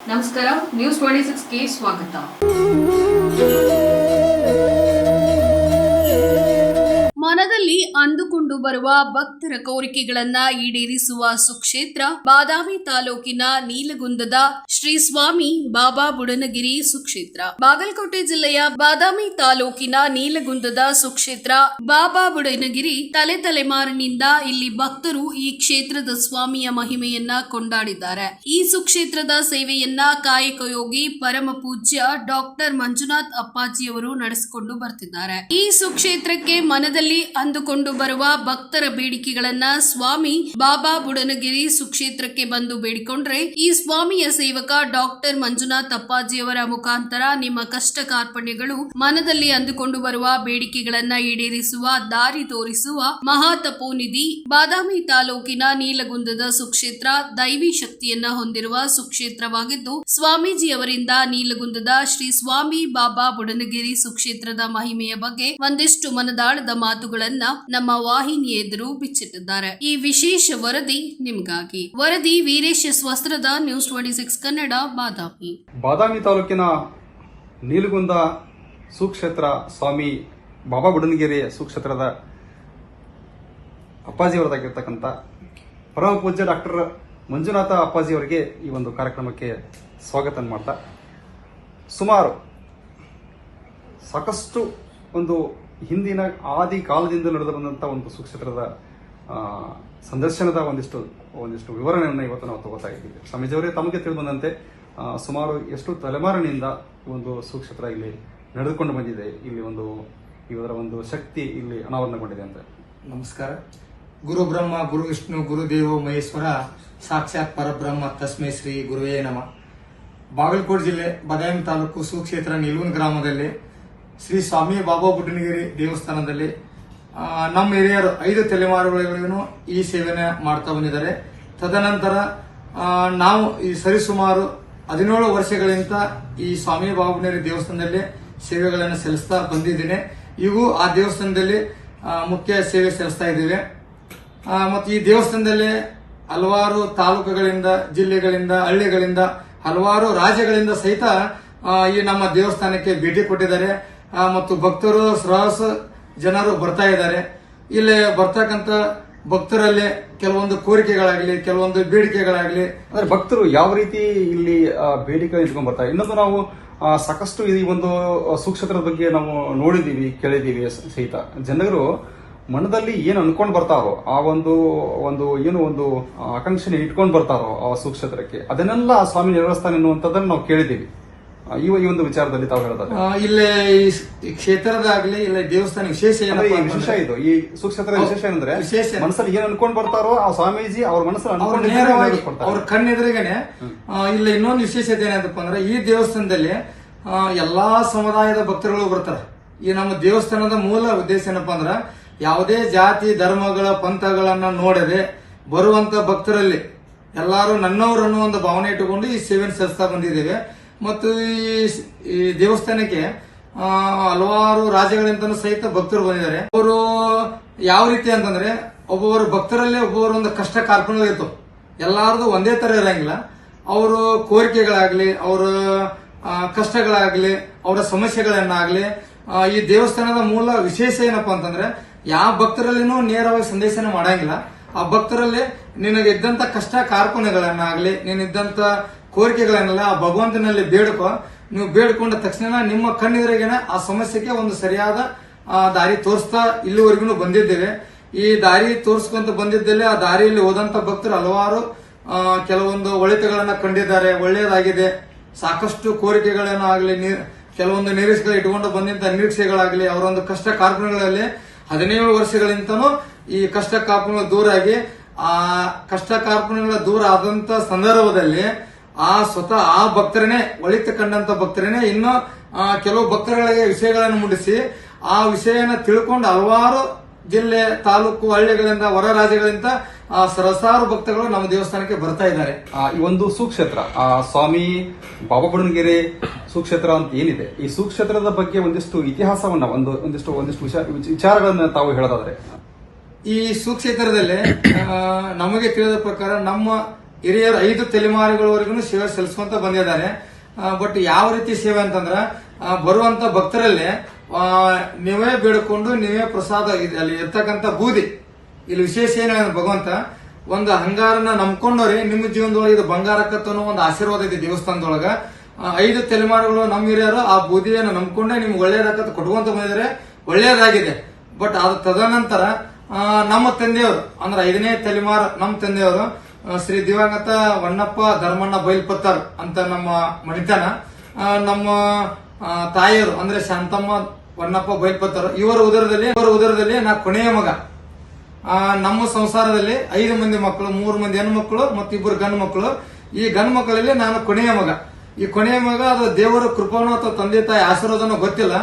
ನಮಸ್ಕಾರ news twenty ಸಿಕ್ಸ್ಗೆ ಸ್ವಾಗತ. ಮನದಲ್ಲಿ ಅಂದುಕೊಂಡು ಬರುವ ಭಕ್ತರ ಕೋರಿಕೆಗಳನ್ನ ಈಡೇರಿಸುವ ಸುಕ್ಷೇತ್ರ, ಬಾದಾಮಿ ತಾಲೂಕಿನ ನೀಲಗುಂದದ ಶ್ರೀ ಸ್ವಾಮಿ ಬಾಬಾ ಬುಡನಗಿರಿ ಸುಕ್ಷೇತ್ರ. ಬಾಗಲಕೋಟೆ ಜಿಲ್ಲೆಯ ಬಾದಾಮಿ ತಾಲೂಕಿನ ನೀಲಗುಂದದ ಸುಕ್ಷೇತ್ರ ಬಾಬಾ ಬುಡನಗಿರಿ ತಲೆ ತಲೆಮಾರಿನಿಂದ ಇಲ್ಲಿ ಭಕ್ತರು ಈ ಕ್ಷೇತ್ರದ ಸ್ವಾಮಿಯ ಮಹಿಮೆಯನ್ನ ಕೊಂಡಾಡಿದ್ದಾರೆ. ಈ ಸುಕ್ಷೇತ್ರದ ಸೇವೆಯನ್ನ ಕಾಯಕಯೋಗಿ ಪರಮ ಪೂಜ್ಯ ಡಾಕ್ಟರ್ ಮಂಜುನಾಥ್ ಅಪ್ಪಾಜಿಯವರು ನಡೆಸಿಕೊಂಡು ಬರ್ತಿದ್ದಾರೆ. ಈ ಸುಕ್ಷೇತ್ರಕ್ಕೆ ಮನದಲ್ಲಿ ಅಂದುಕೊಂಡು ಬರುವ ಭಕ್ತರ ಬೇಡಿಕೆಗಳನ್ನ ಸ್ವಾಮಿ ಬಾಬಾ ಬುಡನಗಿರಿ ಸುಕ್ಷೇತ್ರಕ್ಕೆ ಬಂದು ಬೇಡಿಕೊಂಡ್ರೆ ಈ ಸ್ವಾಮಿಯ ಸೇವಕ ಡಾಕ್ಟರ್ ಮಂಜುನಾಥ್ ಅಪ್ಪಾಜಿಯವರ ಮುಖಾಂತರ ನಿಮ್ಮ ಕಷ್ಟ ಕಾರ್ಪಣ್ಯಗಳು ಮನದಲ್ಲಿ ಅಂದುಕೊಂಡು ಬರುವ ಬೇಡಿಕೆಗಳನ್ನ ಈಡೇರಿಸುವ, ದಾರಿ ತೋರಿಸುವ ಮಹಾತಪೋನಿಧಿ ಬಾದಾಮಿ ತಾಲೂಕಿನ ನೀಲಗುಂದದ ಸುಕ್ಷೇತ್ರ ದೈವಿ ಶಕ್ತಿಯನ್ನ ಹೊಂದಿರುವ ಸುಕ್ಷೇತ್ರವಾಗಿದ್ದು, ಸ್ವಾಮೀಜಿಯವರಿಂದ ನೀಲಗುಂದದ ಶ್ರೀ ಸ್ವಾಮಿ ಬಾಬಾ ಬುಡನಗಿರಿ ಸುಕ್ಷೇತ್ರದ ಮಹಿಮೆಯ ಬಗ್ಗೆ ಒಂದಿಷ್ಟು ಮನದಾಳದ ಮಾತುಗಳನ್ನ ನಮ್ಮ ವಾಹಿನಿ ಎದುರು ಬಿಚ್ಚಿಟ್ಟಿದ್ದಾರೆ. ಈ ವಿಶೇಷ ವರದಿ ನಿಮಗಾಗಿ. ವರದಿ Veeresh Swastrada news twenty six Kannada Badami. Badami ತಾಲೂಕಿನ ನೀಲಗುಂದ ಸುಕ್ಷೇತ್ರ ಸ್ವಾಮಿ ಬಾಬಾ ಬುಡನಗಿರಿ ಸುಕ್ಷೇತ್ರದ ಅಪ್ಪಾಜಿಯವರದಾಗಿರ್ತಕ್ಕಂಥ ಪರಮ ಪೂಜ್ಯ ಡಾಕ್ಟರ್ ಮಂಜುನಾಥ ಅಪ್ಪಾಜಿಯವರಿಗೆ ಈ ಒಂದು ಕಾರ್ಯಕ್ರಮಕ್ಕೆ ಸ್ವಾಗತ ಮಾಡ್ತಾ. ಸುಮಾರು ಸಾಕಷ್ಟು ಒಂದು ಹಿಂದಿನ ಆದಿ ಕಾಲದಿಂದ ನಡೆದು ಬಂದಂಥ ಒಂದು ಸುಕ್ಷೇತ್ರದ ಸಂದರ್ಶನದ ಒಂದಿಷ್ಟು ಒಂದಿಷ್ಟು ವಿವರಣೆಯನ್ನು ಇವತ್ತು ನಾವು ತಗೋತಾ ಇದ್ದೀವಿ. ಸ್ವಾಮೀಜಿಯವರೇ ತಮಗೆ ತಿಳಿದು ಬಂದಂತೆ ಸುಮಾರು ಎಷ್ಟು ತಲೆಮಾರಿನಿಂದ ಒಂದು ಸುಕ್ಷೇತ್ರ ಇಲ್ಲಿ ನಡೆದುಕೊಂಡು ಬಂದಿದೆ. ಇಲ್ಲಿ ಒಂದು, ಇವರ ಒಂದು ಶಕ್ತಿ ಇಲ್ಲಿ ಅನಾವರಣಗೊಂಡಿದೆ ಅಂತ. ನಮಸ್ಕಾರ. ಗುರು ಬ್ರಹ್ಮ, ಗುರು ವಿಷ್ಣು ಗುರುದೇವೋ ಮಹೇಶ್ವರ, ಸಾಕ್ಷಾತ್ ಪರಬ್ರಹ್ಮ, ತಸ್ಮೈ ಶ್ರೀ ಗುರುವೇ ನಮ. ಬಾಗಲಕೋಟೆ ಜಿಲ್ಲೆ, ಬದಾಮಿ ತಾಲೂಕು ಸುಕ್ಷೇತ್ರ ನಿಲ್ವನ್ ಗ್ರಾಮದಲ್ಲಿ ಶ್ರೀ ಸ್ವಾಮಿ ಬಾಬಾ ಬುಡ್ಡನಗಿರಿ ದೇವಸ್ಥಾನದಲ್ಲಿ ನಮ್ಮ ಹಿರಿಯರು ಐದು ತಲೆಮಾರುಗಳಿಗೂ ಈ ಸೇವೆನ ಮಾಡ್ತಾ ಬಂದಿದ್ದಾರೆ. ತದನಂತರ ನಾವು ಈ ಸರಿಸುಮಾರು ಹದಿನೇಳು ವರ್ಷಗಳಿಂದ ಈ ಸ್ವಾಮಿ ಬಾಬುನಗಿರಿ ದೇವಸ್ಥಾನದಲ್ಲಿ ಸೇವೆಗಳನ್ನು ಸಲ್ಲಿಸ್ತಾ ಬಂದಿದ್ದೇನೆ. ಇವು ಆ ದೇವಸ್ಥಾನದಲ್ಲಿ ಮುಖ್ಯ ಸೇವೆ ಸಲ್ಲಿಸ್ತಾ ಇದ್ದೇವೆ. ಮತ್ತು ಈ ದೇವಸ್ಥಾನದಲ್ಲಿ ಹಲವಾರು ತಾಲೂಕುಗಳಿಂದ, ಜಿಲ್ಲೆಗಳಿಂದ, ಹಳ್ಳಿಗಳಿಂದ, ಹಲವಾರು ರಾಜ್ಯಗಳಿಂದ ಸಹಿತ ಈ ನಮ್ಮ ದೇವಸ್ಥಾನಕ್ಕೆ ಭೇಟಿ ಕೊಟ್ಟಿದ್ದಾರೆ. ಮತ್ತು ಭಕ್ತರು ಸಹಸ ಜನರು ಬರ್ತಾ ಇದ್ದಾರೆ. ಇಲ್ಲಿ ಬರ್ತಕ್ಕಂಥ ಭಕ್ತರಲ್ಲಿ ಕೆಲವೊಂದು ಕೋರಿಕೆಗಳಾಗಲಿ ಕೆಲವೊಂದು ಬೇಡಿಕೆಗಳಾಗಲಿ. ಅಂದ್ರೆ ಭಕ್ತರು ಯಾವ ರೀತಿ ಇಲ್ಲಿ ಬೇಡಿಕೆ ಇಟ್ಕೊಂಡು ಬರ್ತಾರೆ ಇನ್ನೊಂದು ನಾವು ಸಾಕಷ್ಟು ಈ ಒಂದು ಸುಕ್ಷೇತ್ರದ ಬಗ್ಗೆ ನಾವು ನೋಡಿದ್ದೀವಿ ಕೇಳಿದ್ದೀವಿ ಸಹಿತ. ಜನರು ಮನದಲ್ಲಿ ಏನು ಅನ್ಕೊಂಡ್ ಬರ್ತಾರೋ ಆ ಒಂದು ಒಂದು ಏನು ಒಂದು ಆಕಾಂಕ್ಷೆ ಇಟ್ಕೊಂಡ್ ಬರ್ತಾರೋ ಆ ಸುಕ್ಷೇತ್ರಕ್ಕೆ ಅದನ್ನೆಲ್ಲ ಸ್ವಾಮಿ ನೆರವೇರಿಸ್ತಾನೆ ಅನ್ನುವಂಥದ್ದನ್ನು ನಾವು ಕೇಳಿದೀವಿ ಆ, ಈ ಈ ಒಂದು ವಿಚಾರದಲ್ಲಿ ತಾವು ಹೇಳ್ತಾರೆ ಆ, ಇಲ್ಲಿ ಈ ಕ್ಷೇತ್ರದಾಗ್ಲಿ ಇಲ್ಲ ದೇವಸ್ಥಾನ ವಿಶೇಷ ಅಂದ್ರೆ ಏನಪ್ಪಾ ಈ ವಿಶೇಷ ಇದು. ಈ ಸುಕ್ಷೇತ್ರ ವಿಶೇಷ ಏನಂದ್ರೆ ವಿಶೇಷ. ಮನಸ್ಸಲ್ಲಿ ಏನ್ ಅನ್ಕೊಂಡ್ ಬರ್ತಾರೋ ಆ ಸ್ವಾಮೀಜಿ ಅವ್ರ ಮನಸ್ಸಲ್ಲಿ ಅವ್ರು ನೇರವಾಗಿ. ಅವ್ರ ಕಣ್ಣೆದುರಿಗೇನೆ ಆ, ಇಲ್ಲಿ ಇನ್ನೊಂದು ವಿಶೇಷತೆ ಏನಂತಪ್ಪ ಅಂದ್ರೆ ಈ ದೇವಸ್ಥಾನದಲ್ಲಿ ಆ, ಎಲ್ಲಾ ಸಮುದಾಯದ ಭಕ್ತರುಗಳು ಬರ್ತಾರೆ. ಈ ನಮ್ಮ ದೇವಸ್ಥಾನದ ಮೂಲ ಉದ್ದೇಶ ಏನಪ್ಪಾ ಅಂದ್ರೆ ಯಾವುದೇ ಜಾತಿ ಧರ್ಮಗಳ ಪಂಥಗಳನ್ನ ನೋಡದೆ ಬರುವಂತ ಭಕ್ತರಲ್ಲಿ ಎಲ್ಲಾರು ನನ್ನವರು ಅನ್ನೋ ಒಂದು ಭಾವನೆ ಇಟ್ಟುಕೊಂಡು ಈ ಸೇವೆ ಸಲ್ಲಿಸ್ತಾ ಬಂದಿದ್ದೇವೆ. ಮತ್ತು ಈ ದೇವಸ್ಥಾನಕ್ಕೆ ಹಲವಾರು ರಾಜ್ಯಗಳಿಂದನೂ ಸಹಿತ ಭಕ್ತರು ಬಂದಿದ್ದಾರೆ. ಅವರು ಯಾವ ರೀತಿ ಅಂತಂದ್ರೆ, ಒಬ್ಬೊಬ್ಬರು ಭಕ್ತರಲ್ಲೇ ಒಬ್ಬೊಬ್ಬರು ಒಂದು ಕಷ್ಟ ಕಾರ್ಪಣ್ಯಗಳು ಇತ್ತು ಎಲ್ಲಾರದು ಒಂದೇ ತರ ಇರಂಗಿಲ್ಲ. ಅವರು ಕೋರಿಕೆಗಳಾಗ್ಲಿ, ಅವರ ಕಷ್ಟಗಳಾಗ್ಲಿ, ಅವರ ಸಮಸ್ಯೆಗಳನ್ನಾಗ್ಲಿ ಈ ದೇವಸ್ಥಾನದ ಮೂಲ ವಿಶೇಷ ಏನಪ್ಪಾ ಅಂತಂದ್ರೆ, ಯಾವ ಭಕ್ತರಲ್ಲಿನೂ ನೇರವಾಗಿ ಸಂದೇಶನ ಮಾಡಂಗಿಲ್ಲ. ಆ ಭಕ್ತರಲ್ಲಿ ನಿನಗೆ ಇದ್ದಂತ ಕಷ್ಟ ಕಾರ್ಪಣ್ಯಗಳನ್ನಾಗ್ಲಿ, ನೀನಿದ್ದಂತ ಕೋರಿಕೆಗಳನ್ನೆಲ್ಲ ಆ ಭಗವಂತನಲ್ಲಿ ಬೇಡ್ಕೊ. ನೀವು ಬೇಡ್ಕೊಂಡ ತಕ್ಷಣ ನಿಮ್ಮ ಕಣ್ಣೆದುರಿಗೇನೆ ಆ ಸಮಸ್ಯೆಗೆ ಒಂದು ಸರಿಯಾದ ದಾರಿ ತೋರಿಸ್ತಾ ಇಲ್ಲಿವರೆಗೂ ಬಂದಿದ್ದೇವೆ. ಈ ದಾರಿ ತೋರಿಸ್ಕೊಂತ ಬಂದಿದ್ದಲ್ಲಿ ಆ ದಾರಿಯಲ್ಲಿ ಹೋದಂತ ಭಕ್ತರು ಹಲವಾರು ಕೆಲವೊಂದು ಒಳಿತಗಳನ್ನ ಕಂಡಿದ್ದಾರೆ. ಒಳ್ಳೆಯದಾಗಿದೆ. ಸಾಕಷ್ಟು ಕೋರಿಕೆಗಳನ್ನ ಆಗಲಿ ಕೆಲವೊಂದು ನಿರೀಕ್ಷೆಗಳು ಇಟ್ಕೊಂಡು ಬಂದಂತ ನಿರೀಕ್ಷೆಗಳಾಗಲಿ, ಅವರೊಂದು ಕಷ್ಟ ಕಾರ್ಪಣ್ಯಗಳಲ್ಲಿ ಹದಿನೇಳು ವರ್ಷಗಳಿಂದನೂ ಈ ಕಷ್ಟ ಕಾರ್ಪಣ್ಯಗಳು ದೂರ ಆಗಿ ಆ ಕಷ್ಟ ಕಾರ್ಪಣ್ಯಗಳ ದೂರ ಆದಂತ ಸಂದರ್ಭದಲ್ಲಿ ಆ ಸ್ವತಃ ಆ ಭಕ್ತರನೇ ಒಳಿತು ಕಂಡಂತ ಭಕ್ತರೇನೆ ಇನ್ನು ಕೆಲವು ಭಕ್ತರುಗಳಿಗೆ ವಿಷಯಗಳನ್ನು ಮುಂಡಿಸಿ ಆ ವಿಷಯನ ತಿಳ್ಕೊಂಡು ಹಲವಾರು ಜಿಲ್ಲೆ ತಾಲೂಕು ಹಳ್ಳಿಗಳಿಂದ ಹೊರ ರಾಜ್ಯಗಳಿಂದ ಆ, ಸರಸಾರು ಭಕ್ತಗಳು ನಮ್ಮ ದೇವಸ್ಥಾನಕ್ಕೆ ಬರ್ತಾ ಇದ್ದಾರೆ. ಆ, ಈ ಒಂದು ಸುಕ್ಷೇತ್ರ ಆ ಸ್ವಾಮಿ ಬಾಬಾ ಸೂಕ್ಷೇತ್ರ ಅಂತ ಏನಿದೆ ಈ ಸುಕ್ಷೇತ್ರದ ಬಗ್ಗೆ ಒಂದಿಷ್ಟು ಇತಿಹಾಸವನ್ನ ಒಂದು ಒಂದಿಷ್ಟು ಒಂದಿಷ್ಟು ವಿಚಾರ ವಿಚಾರಗಳನ್ನ ತಾವು ಹೇಳೋದಾದ್ರೆ. ಈ ಸುಕ್ಷೇತ್ರದಲ್ಲಿ ನಮಗೆ ತಿಳಿದ ಪ್ರಕಾರ ನಮ್ಮ ಹಿರಿಯರು ಐದು ತಲೆಮಾರುಗಳವರೆಗೂ ಸೇವೆ ಸಲ್ಲಿಸ್ಕೊಂತ ಬಂದಿದ್ದಾರೆ. ಬಟ್ ಯಾವ ರೀತಿ ಸೇವೆ ಅಂತಂದ್ರ ಬರುವಂತ ಭಕ್ತರಲ್ಲಿ ನೀವೇ ಬೇಡಿಕೊಂಡು ನೀವೇ ಪ್ರಸಾದ ಅಲ್ಲಿ ಇರ್ತಕ್ಕಂಥ ಬೂದಿ. ಇಲ್ಲಿ ವಿಶೇಷ ಏನ ಭಗವಂತ, ಒಂದು ಹಂಗಾರನ ನಂಬ್ಕೊಂಡವ್ರಿ, ನಿಮ್ಮ ಜೀವನದೊಳಗೆ ಇದು ಬಂಗಾರಕ್ಕತ್ತನೋ ಒಂದು ಆಶೀರ್ವಾದ ಇದೆ ದೇವಸ್ಥಾನದೊಳಗ. ಐದು ತಲೆಮಾರುಗಳು ನಮ್ಮ ಹಿರಿಯರು ಆ ಬೂದಿಯನ್ನು ನಂಬ್ಕೊಂಡೆ ನಿಮ್ಗೆ ಒಳ್ಳೇದಾಗತ್ತ ಕೊಟ್ಕೊಂತ ಬಂದಿದ್ರೆ ಒಳ್ಳೇದಾಗಿದೆ ಬಟ್ ಅದು ತದನಂತರ ನಮ್ಮ ತಂದೆಯವರು, ಅಂದ್ರೆ ಐದನೇ ತಲೆಮಾರು ನಮ್ಮ ತಂದೆಯವರು ಶ್ರೀ ದಿವಂಗತ ವಣ್ಣಪ್ಪ ಧರ್ಮಣ್ಣ ಬೈಲ್ಪತ್ತರ್ ಅಂತ ನಮ್ಮ ಮಣಿತನ ನಮ್ಮ ತಾಯಿಯರು, ಅಂದ್ರೆ ಶಾಂತಮ್ಮ ವಣ್ಣಪ್ಪ ಬೈಲ್ಪತ್ತರ್ ಇವರ ಉದರದಲ್ಲಿ ಇವರ ಉದರದಲ್ಲಿ ನಾ ಕೊನೆಯ ಮಗ. ನಮ್ಮ ಸಂಸಾರದಲ್ಲಿ ಐದು ಮಂದಿ ಮಕ್ಕಳು, ಮೂರು ಮಂದಿ ಹೆಣ್ಣು ಮಕ್ಕಳು ಮತ್ತು ಇಬ್ಬರು ಗಂಡು ಮಕ್ಕಳು. ಈ ಗಂಡು ಮಕ್ಕಳಲ್ಲಿ ನಾನು ಕೊನೆಯ ಮಗ. ಈ ಕೊನೆಯ ಮಗ ಅದು ದೇವರ ಕೃಪಾನು ಅಥವಾ ತಂದೆ ತಾಯಿ ಆಶೀರ್ವಾದನೋ ಗೊತ್ತಿಲ್ಲ.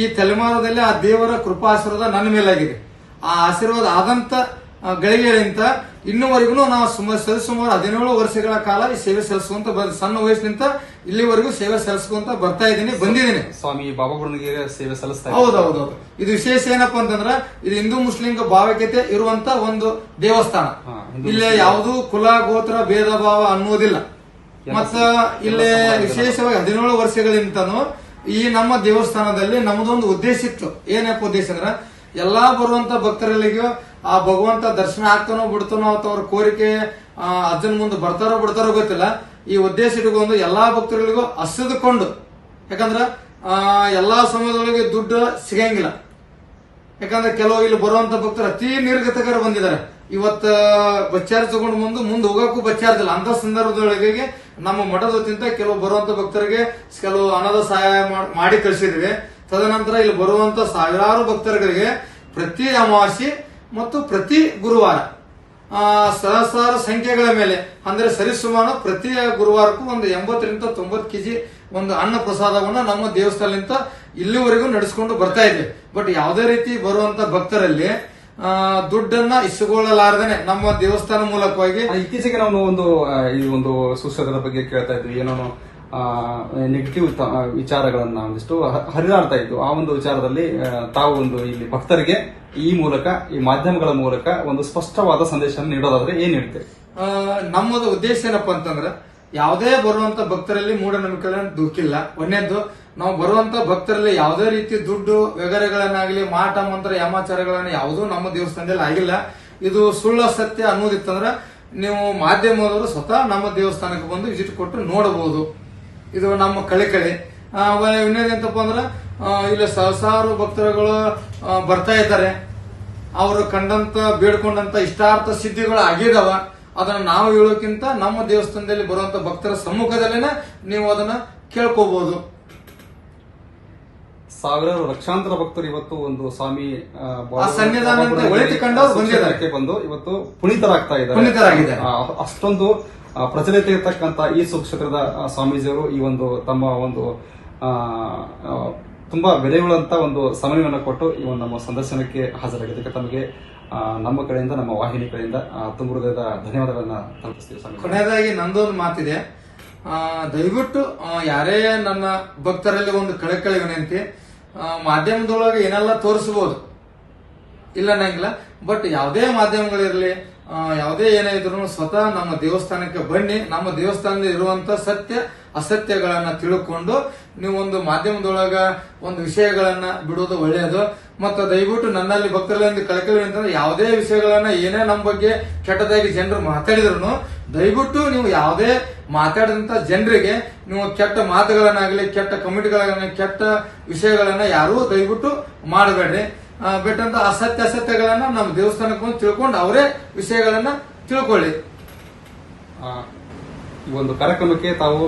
ಈ ತಲೆಮಾರದಲ್ಲಿ ಆ ದೇವರ ಕೃಪಾ ಆಶೀರ್ವಾದ ನನ್ನ ಮೇಲಾಗಿದೆ. ಆ ಆಶೀರ್ವಾದ ಆದಂತ ಗಳಿಗೆಗಳಿಂತ ಇನ್ನುವರೆಗೂ ನಾವು ಸುಮಾರು ಸರಿಸುಮಾರು ಹದಿನೇಳು ವರ್ಷಗಳ ಕಾಲ ಈ ಸೇವೆ ಸಲ್ಲಿಸುವಂತ ಸಣ್ಣ ವಯಸ್ಸಿನಿಂದ ಇಲ್ಲಿವರೆಗೂ ಸೇವೆ ಸಲ್ಲಿಸ್ಕೊಂತ ಬರ್ತಾ ಇದ್ದೀನಿ ಬಂದಿದ್ದೀನಿ. ಸ್ವಾಮಿ ಬಾಬಾ ಬುಡನಗಿರಿ ಸೇವೆ ಸಲ್ಲಿಸ್ತಾ. ಹೌದೌದು ಇದು ವಿಶೇಷ ಏನಪ್ಪ ಅಂತಂದ್ರ ಇದು ಹಿಂದೂ ಮುಸ್ಲಿಂ ಭಾವೈಕ್ಯತೆ ಇರುವಂತ ಒಂದು ದೇವಸ್ಥಾನ. ಇಲ್ಲಿ ಯಾವುದು ಕುಲ ಗೋತ್ರ ಭೇದ ಭಾವ ಅನ್ನೋದಿಲ್ಲ ಮತ್ತ ಇಲ್ಲೇ ವಿಶೇಷವಾಗಿ ಹದಿನೇಳು ವರ್ಷಗಳಿಂದನೂ ಈ ನಮ್ಮ ದೇವಸ್ಥಾನದಲ್ಲಿ ನಮ್ದೊಂದು ಉದ್ದೇಶ ಇತ್ತು. ಏನಪ್ಪ ಉದ್ದೇಶ ಅಂದ್ರ ಎಲ್ಲಾ ಬರುವಂತ ಭಕ್ತರಲ್ಲಿಗೂ ಆ ಭಗವಂತ ದರ್ಶನ ಆಗ್ತಾನೋ ಬಿಡ್ತಾನೋ ಅವ್ರ ಕೋರಿಕೆ ಅಜ್ಜನ ಮುಂದೆ ಬರ್ತಾರೋ ಬಿಡ್ತಾರೋ ಗೊತ್ತಿಲ್ಲ. ಈ ಉದ್ದೇಶ ಇಟ್ಕೊಂಡು ಎಲ್ಲಾ ಭಕ್ತರುಗಳಿಗೂ ಹಸಿದುಕೊಂಡು ಯಾಕಂದ್ರ ಆ, ಎಲ್ಲಾ ಸಮಯದೊಳಗೆ ದುಡ್ಡು ಸಿಗಂಗಿಲ್ಲ. ಯಾಕಂದ್ರೆ ಕೆಲವು ಇಲ್ಲಿ ಬರುವಂತ ಭಕ್ತರು ಅತಿ ನಿರ್ಗತಕರ ಬಂದಿದ್ದಾರೆ. ಇವತ್ತು ಬಚ್ಚಾರ ತಗೊಂಡು ಮುಂದೆ ಮುಂದೆ ಹೋಗಕ್ಕೂ ಬಚ್ಚಾರದಿಲ್ಲ. ಅಂತ ಸಂದರ್ಭದೊಳಗೆ ನಮ್ಮ ಮಠದ ಕೆಲವು ಬರುವಂತ ಭಕ್ತರಿಗೆ ಕೆಲವು ಹಣದ ಸಹಾಯ ಮಾಡಿ ಕಳಿಸಿದ್ವಿ. ತದನಂತರ ಇಲ್ಲಿ ಬರುವಂತ ಸಾವಿರಾರು ಭಕ್ತರುಗಳಿಗೆ ಪ್ರತಿ ಅಮಾವಾಸ್ಯೆ ಮತ್ತು ಪ್ರತಿ ಗುರುವಾರ ಸಹಸ್ರಾರು ಸಂಖ್ಯೆಗಳ ಮೇಲೆ, ಅಂದ್ರೆ ಸರಿಸುಮಾರು ಪ್ರತಿ ಗುರುವಾರಕ್ಕೂ ಒಂದು ಎಂಬತ್ತರಿಂದ ತೊಂಬತ್ತು ಕೆಜಿ ಒಂದು ಅನ್ನ ಪ್ರಸಾದವನ್ನ ನಮ್ಮ ದೇವಸ್ಥಾನದಿಂದ ಇಲ್ಲಿವರೆಗೂ ನಡೆಸ್ಕೊಂಡು ಬರ್ತಾ ಇದೆ. ಬಟ್ ಯಾವುದೇ ರೀತಿ ಬರುವಂತ ಭಕ್ತರಲ್ಲಿ ದುಡ್ಡನ್ನ ಇಸ್ಕೊಳ್ಳಲಾರದೇನೆ ನಮ್ಮ ದೇವಸ್ಥಾನ ಮೂಲಕವಾಗಿ ಇತ್ತೀಚೆಗೆ ನಾವು ಒಂದು ಈ ಒಂದು ಸುಶ್ರತರ ಬಗ್ಗೆ ಕೇಳ್ತಾ ಇದ್ವಿ ಏನೋ ನೆಗೆಟಿವ್ ವಿಚಾರಗಳನ್ನ ಒಂದಿಷ್ಟು ಹರಿದಾಡ್ತಾ ಇತ್ತು. ಆ ಒಂದು ವಿಚಾರದಲ್ಲಿ ತಾವು ಒಂದು ಇಲ್ಲಿ ಭಕ್ತರಿಗೆ ಈ ಮೂಲಕ, ಈ ಮಾಧ್ಯಮಗಳ ಮೂಲಕ ಒಂದು ಸ್ಪಷ್ಟವಾದ ಸಂದೇಶ ನೀಡೋದಾದ್ರೆ ಏನ್ ಹೇಳ್ತೇವೆ ನಮ್ಮದು ಉದ್ದೇಶ ಏನಪ್ಪಾ ಅಂತಂದ್ರೆ, ಯಾವುದೇ ಬರುವಂತ ಭಕ್ತರಲ್ಲಿ ಮೂಢನಂಬಿಕೆಗಳನ್ನು ದೂಕಿಲ್ಲ. ಒಂದೇದ್ದು ನಾವು ಬರುವಂತ ಭಕ್ತರಲ್ಲಿ ಯಾವುದೇ ರೀತಿ ದುಡ್ಡು, ವ್ಯವಹಾರಗಳನ್ನಾಗಲಿ, ಮಾಟ, ಮಂತ್ರ, ಯಾಮಾಚಾರಗಳನ್ನ ಯಾವುದೂ ನಮ್ಮ ದೇವಸ್ಥಾನದಲ್ಲಿ ಆಗಿಲ್ಲ. ಇದು ಸುಳ್ಳು ಸತ್ಯ ಅನ್ನೋದಿತ್ತಂದ್ರೆ, ನೀವು ಮಾಧ್ಯಮದವರು ಸ್ವತಃ ನಮ್ಮ ದೇವಸ್ಥಾನಕ್ಕೆ ಬಂದು ವಿಸಿಟ್ ಕೊಟ್ಟು ನೋಡಬಹುದು. ಇದು ನಮ್ಮ ಕಳೆ ಆಮೇಲೆ ಇನ್ನೇನಂತಪ್ಪ ಅಂದ್ರ ಇಲ್ಲಿ ಸಹಸಾರು ಭಕ್ತರುಗಳು ಬರ್ತಾ ಇದ್ದಾರೆ. ಅವರು ಕಂಡಂತ ಬೇಡ್ಕೊಂಡಂತ ಇಷ್ಟಾರ್ಥ ಸಿದ್ಧಿಗಳು ಆಗಿದಾವ. ಅದನ್ನ ನಾವು ಹೇಳೋಕ್ಕಿಂತ ನಮ್ಮ ದೇವಸ್ಥಾನದಲ್ಲಿ ಬರುವಂತ ಭಕ್ತರ ಸಮ್ಮುಖದಲ್ಲೇನೆ ನೀವು ಅದನ್ನ ಕೇಳ್ಕೋಬಹುದು ಸಾವಿರಾರು ಲಕ್ಷಾಂತರ ಭಕ್ತರು ಇವತ್ತು ಒಂದು ಸ್ವಾಮಿ. ಸುಕ್ಷೇತ್ರಕ್ಕೆ ಬಂದು ಇವತ್ತು ಪುನೀತರಾಗ್ತಾ ಇದ್ದಾರೆ. ಅಷ್ಟೊಂದು ಪ್ರಚಲಿತ ಇರತಕ್ಕಂತ ಈ ಸುಕ್ಷೇತ್ರದ ಸ್ವಾಮೀಜಿಯವರು ಈ ಒಂದು ತಮ್ಮ ಒಂದು ತುಂಬಾ ಬೆಲೆಯುಳ್ಳಂತ ಒಂದು ಸಮಯವನ್ನು ಕೊಟ್ಟು ಈ ಒಂದು ನಮ್ಮ ಸಂದರ್ಶನಕ್ಕೆ ಹಾಜರಾಗಿದ್ದಕ್ಕೆ ತಮಗೆ ನಮ್ಮ ಕಡೆಯಿಂದ, ನಮ್ಮ ವಾಹಿನಿ ಕಡೆಯಿಂದ ತುಂಬ ಹೃದಯದ ಧನ್ಯವಾದಗಳನ್ನ ತಲುಪಿಸ್ತೀವಿ ಕೊನೆಯದಾಗಿ ನಂದೊಂದು ಮಾತಿದೆ. ದಯವಿಟ್ಟು ಯಾರೇ ನನ್ನ ಭಕ್ತರಲ್ಲಿ ಒಂದು ಕಳಕಳಿ ವಿನಂತಿ ಮಾಧ್ಯಮದೊಳಗೆ ಏನೆಲ್ಲ ತೋರಿಸಬಹುದು? ಇಲ್ಲ ಅನ್ನಂಗಿಲ್ಲ. ಬಟ್ ಯಾವುದೇ ಮಾಧ್ಯಮಗಳಿರಲಿ ಯಾವುದೇ ಏನೇ ಇದ್ರು ಸ್ವತಃ ನಮ್ಮ ದೇವಸ್ಥಾನಕ್ಕೆ ಬನ್ನಿ. ನಮ್ಮ ದೇವಸ್ಥಾನದಲ್ಲಿ ಇರುವಂತ ಸತ್ಯ, ಅಸತ್ಯಗಳನ್ನ ತಿಳ್ಕೊಂಡು ನೀವು ಒಂದು ಮಾಧ್ಯಮದೊಳಗ ಒಂದು ವಿಷಯಗಳನ್ನ ಬಿಡೋದು ಒಳ್ಳೆಯದು ಮತ್ತು ದಯವಿಟ್ಟು ನನ್ನಲ್ಲಿ ಭಕ್ತರಲ್ಲಿ ಕಳಕಳಿ ಅಂತಂದ್ರೆ ಯಾವುದೇ ವಿಷಯಗಳನ್ನ ಏನೇ ನಮ್ಮ ಬಗ್ಗೆ ಕೆಟ್ಟದಾಗಿ ಜನರು ಮಾತಾಡಿದ್ರು ದಯವಿಟ್ಟು ನೀವು ಯಾವುದೇ ಮಾತಾಡಿದಂತ ಜನರಿಗೆ ನೀವು ಕೆಟ್ಟ ಮಾತುಗಳನ್ನಾಗಲಿ, ಕೆಟ್ಟ ಕಮೆಂಟ್ಗಳನ್ನ ಕೆಟ್ಟ ವಿಷಯಗಳನ್ನ ಯಾರೂ ದಯವಿಟ್ಟು ಮಾಡಬೇಡ್ರಿ. ಬಿಟ್ಟಂತ ಅಸತ್ಯ ಅಸತ್ಯಗಳನ್ನ ನಮ್ಮ ದೇವಸ್ಥಾನಕ್ಕೆ ಬಂದು ತಿಳ್ಕೊಂಡು ಅವರೇ ವಿಷಯಗಳನ್ನ ತಿಳ್ಕೊಳ್ಳಿ ಈ ಒಂದು ಕಾರ್ಯಕ್ರಮಕ್ಕೆ ತಾವು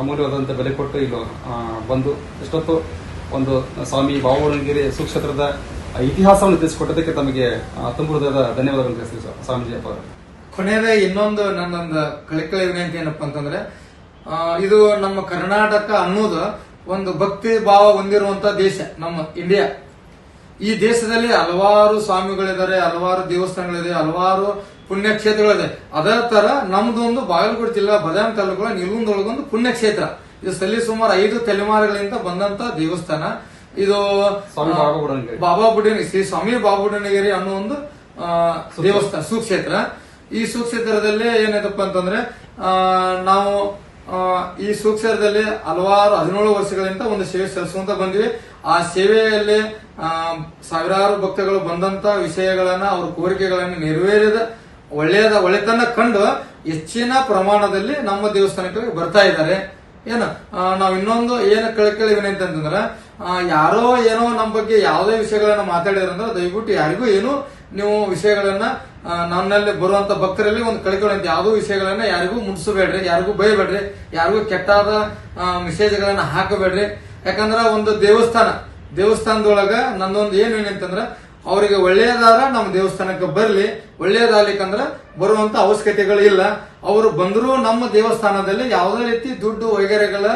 ಅಮೂಲ್ಯವಾದಂಥ ಬೆಲೆ ಕೊಟ್ಟು ಇಲ್ಲಿ ಬಂದು ಎಷ್ಟೊತ್ತು ಒಂದು ಸ್ವಾಮಿ ಬಾಬುಳಗಿರಿ ಸುಕ್ಷೇತ್ರದ ಇತಿಹಾಸವನ್ನು ತಿಳಿಸಿಕೊಟ್ಟದಕ್ಕೆ ತಮಗೆ ತುಂಬಾ ಹೃದಯದ ಧನ್ಯವಾದಗಳನ್ನು ತಿಳಿಸ್ತೀವಿ ಸ್ವಾ- ಸ್ವಾಮೀಜಿ ಅಪ್ಪ ಅವರು. ಕೊನೆಯದಾಗಿ ಇನ್ನೊಂದು ನನ್ನೊಂದು ಕಳಿಕಳಿ ವಿನಂತಿ ಏನಪ್ಪಾ ಅಂತಂದ್ರೆ ಇದು ನಮ್ಮ ಕರ್ನಾಟಕ ಅನ್ನೋದು ಒಂದು ಭಕ್ತಿ ಭಾವ ಹೊಂದಿರುವಂತ ದೇಶ ನಮ್ಮ ಇಂಡಿಯಾ ಈ ದೇಶದಲ್ಲಿ ಹಲವಾರು ಸ್ವಾಮಿಗಳಿದ್ದಾರೆ ಹಲವಾರು ದೇವಸ್ಥಾನಗಳಿದೆ ಹಲವಾರು ಪುಣ್ಯಕ್ಷೇತ್ರಗಳಿದೆ. ಅದೇ ತರ ನಮ್ದೊಂದು ಬಾಗಲಕೋಟೆ ಜಿಲ್ಲಾ ಬದಾಮಿ ತಾಲೂಕು ನಿಲ್ಗುಂದೊಳಗೊಂದು ಪುಣ್ಯಕ್ಷೇತ್ರ. ಇದು ಸಲ್ಲಿ ಸುಮಾರು ಐದು ತಲೆಮಾರುಗಳಿಂದ ಬಂದಂತ ದೇವಸ್ಥಾನ. ಇದು ಬಾಬಾ ಬುಡನ್ಗಿರಿ. ಶ್ರೀ ಸ್ವಾಮಿ ಬಾಬಾ ಬುಡನಗಿರಿ ಅನ್ನೋ ಒಂದು ದೇವಸ್ಥಾನ ಸುಕ್ಷೇತ್ರ. ಈ ಸುಕ್ಷೇತ್ರದಲ್ಲಿ ಏನೈತಪ್ಪ ಅಂತಂದ್ರೆ ನಾವು ಈ ಸುಕ್ಷೇತ್ರದಲ್ಲಿ ಹಲವಾರು ಹದಿನೇಳು ವರ್ಷಗಳಿಂದ ಒಂದು ಸೇವೆ ಸಲ್ಲಿಸುವಂತ ಬಂದಿವಿ. ಆ ಸೇವೆಯಲ್ಲಿ ಸಾವಿರಾರು ಭಕ್ತಗಳು ಬಂದಂತ ವಿಷಯಗಳನ್ನ ಅವ್ರ ಕೋರಿಕೆಗಳನ್ನು ನೆರವೇರಿದ ಒಳ್ಳೆಯದ ಒಳ್ಳೆತನ ಕಂಡು ಹೆಚ್ಚಿನ ಪ್ರಮಾಣದಲ್ಲಿ ನಮ್ಮ ದೇವಸ್ಥಾನಕ್ಕೆ ಬರ್ತಾ ಇದ್ದಾರೆ. ಏನು ನಾವು ಇನ್ನೊಂದು ಏನು ಕಳಕಳಿ ವಿನಂತಿ ಯಾರೋ ಏನೋ ನಮ್ಮ ಬಗ್ಗೆ ಯಾವುದೇ ವಿಷಯಗಳನ್ನ ಮಾತಾಡಿದ್ರಂದ್ರೆ ದಯವಿಟ್ಟು ಯಾರಿಗೂ ಏನು ನೀವು ವಿಷಯಗಳನ್ನ ನನ್ನಲ್ಲಿ ಬರುವಂತ ಭಕ್ತರಲ್ಲಿ ಒಂದು ಕಳ್ಕೊಳ್ಳಿ ಯಾವುದೋ ವಿಷಯಗಳನ್ನ ಯಾರಿಗೂ ಮುನ್ಸಬೇಡ್ರಿ ಯಾರಿಗೂ ಬೈಬೇಡ್ರಿ, ಯಾರಿಗೂ ಕೆಟ್ಟಾದ ಮೆಸೇಜ್ಗಳನ್ನ ಹಾಕಬೇಡ್ರಿ. ಯಾಕಂದ್ರ ಒಂದು ದೇವಸ್ಥಾನ, ದೇವಸ್ಥಾನದೊಳಗ ನನ್ನೊಂದು ಏನು ಏನಂತಂದ್ರ ಅವರಿಗೆ ಒಳ್ಳೆಯದಾರ ನಮ್ಮ ದೇವಸ್ಥಾನಕ್ಕೆ ಬರ್ಲಿ ಒಳ್ಳೆಯದಾಗ್ಲಿಕ್ಕಂದ್ರ ಬರುವಂತ ಅವಶ್ಯಕತೆಗಳು ಇಲ್ಲ. ಅವರು ಬಂದರೂ ನಮ್ಮ ದೇವಸ್ಥಾನದಲ್ಲಿ ಯಾವುದೇ ರೀತಿ ದುಡ್ಡು ವೈಗರೆಗಳ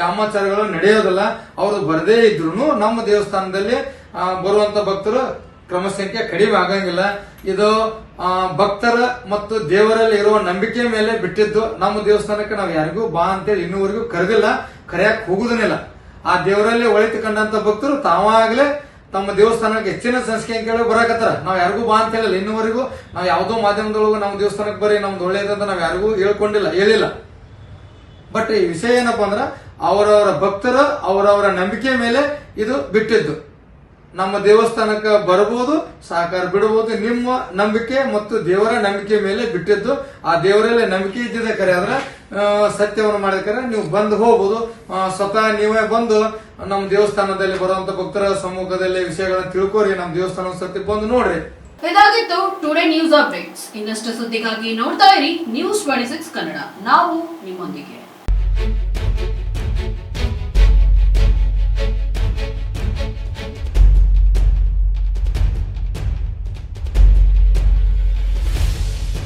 ಯಾಮಾಚಾರಗಳು ನಡೆಯೋದಿಲ್ಲ. ಅವರು ಬರದೇ ಇದ್ರು ನಮ್ಮ ದೇವಸ್ಥಾನದಲ್ಲಿ ಬರುವಂತ ಭಕ್ತರು ಕ್ರಮ ಸಂಖ್ಯೆ ಕಡಿಮೆ ಆಗಂಗಿಲ್ಲ. ಇದು ಭಕ್ತರ ಮತ್ತು ದೇವರಲ್ಲಿ ಇರುವ ನಂಬಿಕೆ ಮೇಲೆ ಬಿಟ್ಟಿದ್ದು ನಮ್ಮ ದೇವಸ್ಥಾನಕ್ಕೆ ನಾವು ಯಾರಿಗೂ ಬಾ ಅಂತೇಳಿ ಇನ್ನೂವರೆಗೂ ಕರೆದಿಲ್ಲ. ಕರೆಯಕ್ ಹೋಗುದನಿಲ್ಲ ಆ ದೇವರಲ್ಲಿ ಒಳಿತು ಕಂಡಂತ ಭಕ್ತರು ತಾವಾಗಲೇ ತಮ್ಮ ದೇವಸ್ಥಾನಕ್ಕೆ ಹೆಚ್ಚಿನ ಸಂಖ್ಯೆಗಳು ಬರಾಕತ್ತಾರ. ನಾವ್ ಯಾರಿಗೂ ಬಾ ಅಂತ ಹೇಳಿಲ್ಲ. ಇನ್ನುವರೆಗೂ ನಾವ್ ಯಾವ್ದೋ ಮಾಧ್ಯಮದೊಳಗೂ ನಮ್ಮ ದೇವಸ್ಥಾನಕ್ಕೆ ಬರೀ ನಮ್ದು ಒಳ್ಳೇದಂತ ನಾವ್ ಯಾರಿಗೂ ಹೇಳ್ಕೊಂಡಿಲ್ಲ, ಹೇಳಿಲ್ಲ. ಬಟ್ ಈ ವಿಷಯ ಏನಪ್ಪಾ ಅಂದ್ರ, ಅವರವರ ಭಕ್ತರ, ಅವರವರ ನಂಬಿಕೆ ಮೇಲೆ ಇದು ಬಿಟ್ಟಿದ್ದು. ನಮ್ಮ ದೇವಸ್ಥಾನಕ್ಕೆ ಬರಬಹುದು ಸಹಕಾರ ಬಿಡಬಹುದು ನಿಮ್ಮ ನಂಬಿಕೆ ಮತ್ತು ದೇವರ ನಂಬಿಕೆ ಮೇಲೆ ಬಿಟ್ಟಿದ್ದು, ಆ ದೇವರಲ್ಲೇ ನಂಬಿಕೆ ಇದ್ದಿದೆ ಕರೆ. ಆದ್ರೆ ಸತ್ಯವನ್ನು ಮಾಡಿದ್ರೆ ನೀವು ಬಂದು ಹೋಗ್ಬೋದು. ಸ್ವತಃ ನೀವೇ ಬಂದು ನಮ್ಮ ದೇವಸ್ಥಾನದಲ್ಲಿ ಬರುವಂತ ಭಕ್ತರ ಸಮ್ಮುಖದಲ್ಲಿ ವಿಷಯಗಳನ್ನ ತಿಳ್ಕೊರಿ, ನಮ್ಮ ದೇವಸ್ಥಾನ ಸತ್ಯ ಬಂದು ನೋಡ್ರಿ. ಇದಾಗಿತ್ತು ಟುಡೇ ನ್ಯೂಸ್ ಅಪ್ಡೇಟ್ಸ್ ಇನ್ನಷ್ಟು ಸುದ್ದಿಗಾಗಿ ನೋಡ್ತಾ ಇರಿ ನ್ಯೂಸ್ ಟ್ವೆಂಟಿ ಸಿಕ್ಸ್ ಕನ್ನಡ ನಾವು ನಿಮ್ಮೊಂದಿಗೆ.